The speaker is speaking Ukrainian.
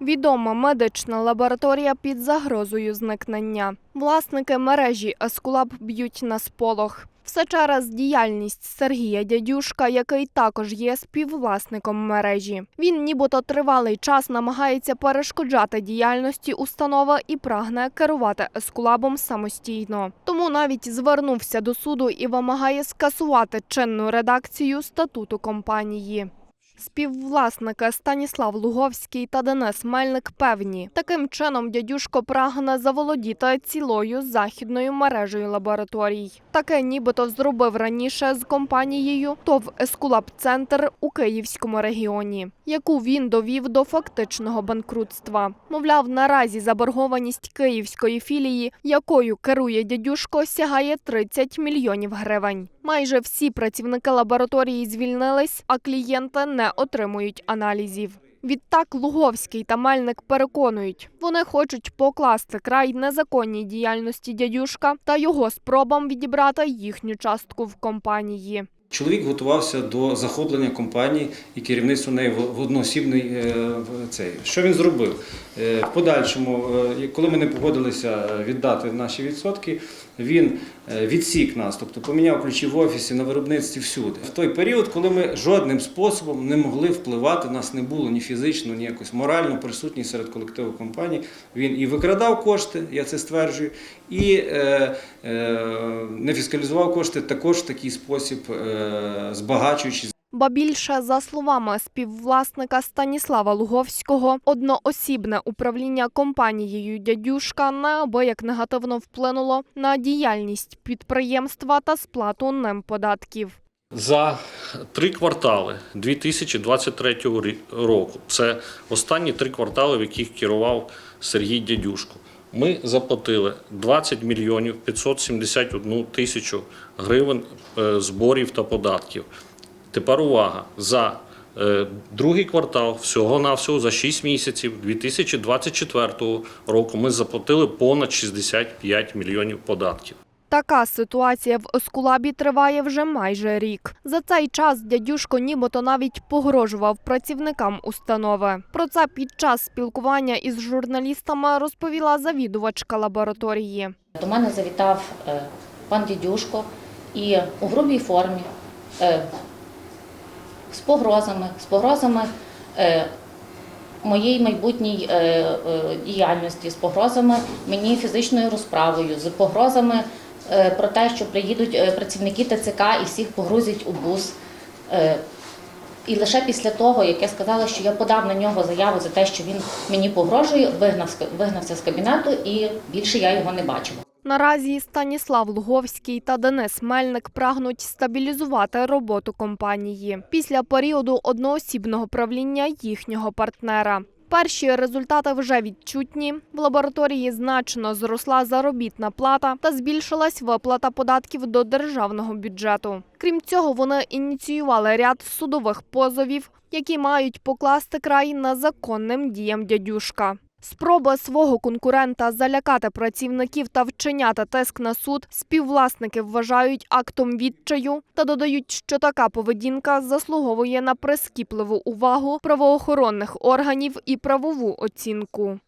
Відома медична лабораторія під загрозою зникнення. Власники мережі Ескулаб б'ють на сполох. Все через діяльність Сергія Дядюшка, який також є співвласником мережі. Він нібито тривалий час намагається перешкоджати діяльності установи і прагне керувати Ескулабом самостійно. Тому навіть звернувся до суду і вимагає скасувати чинну редакцію статуту компанії. Співвласники Станіслав Луговський та Денис Мельник певні, таким чином дядюшко прагне заволодіти цілою західною мережею лабораторій. Таке нібито зробив раніше з компанією ТОВ Ескулап Центр у Київському регіоні, яку він довів до фактичного банкрутства. Мовляв, наразі заборгованість київської філії, якою керує дядюшко, сягає 30 мільйонів гривень. Майже всі працівники лабораторії звільнились, а клієнти не отримують аналізів. Відтак Луговський та Мельник переконують, вони хочуть покласти край незаконній діяльності дядюшка та його спробам відібрати їхню частку в компанії. Чоловік готувався до захоплення компанії і керівництво неї в в одноосібний е, цей. Що він зробив? Е, В подальшому, е, коли ми не погодилися віддати наші відсотки, він е, відсік нас, тобто поміняв ключі в офісі, на виробництві всюди. В той період, коли ми жодним способом не могли впливати, нас не було ні фізично, ні якось морально присутні серед колективу компанії. Він і викрадав кошти, я це стверджую, і е, е, не фіскалізував кошти також в такий спосіб, е, збагачуючись. Ба більше, за словами співвласника Станіслава Луговського, одноосібне управління компанією дядюшка неабияк негативно вплинуло на діяльність підприємства та сплату ним податків. За три квартали 2023 рі- року, це останні три квартали, в яких керував Сергій Дядюшко, ми заплатили 20 мільйонів 571 тисячу гривень е, зборів та податків. Тепер увага, за е, другий квартал, всього-навсього за 6 місяців 2024 року ми заплатили понад 65 мільйонів податків. Така ситуація в Оскулабі триває вже майже рік. За цей час дядюшко нібито навіть погрожував працівникам установи. Про це під час спілкування із журналістами розповіла завідувачка лабораторії. До мене завітав е, пан Дідюшко і у грубій формі е, з погрозами, з погрозами е, моєї майбутній е, е, діяльності, з погрозами мені фізичною розправою, з погрозами про те, що приїдуть працівники ТЦК і всіх погрузять у бус. І лише після того, як я сказала, що я подав на нього заяву за те, що він мені погрожує, вигнав, вигнався з кабінету і більше я його не бачила. Наразі Станіслав Луговський та Денис Мельник прагнуть стабілізувати роботу компанії після періоду одноосібного правління їхнього партнера. Перші результати вже відчутні. В лабораторії значно зросла заробітна плата та збільшилась виплата податків до державного бюджету. Крім цього, вони ініціювали ряд судових позовів, які мають покласти край незаконним діям дядюшка. Спроба свого конкурента залякати працівників та вчиняти тиск на суд співвласники вважають актом відчаю та додають, що така поведінка заслуговує на прискіпливу увагу правоохоронних органів і правову оцінку.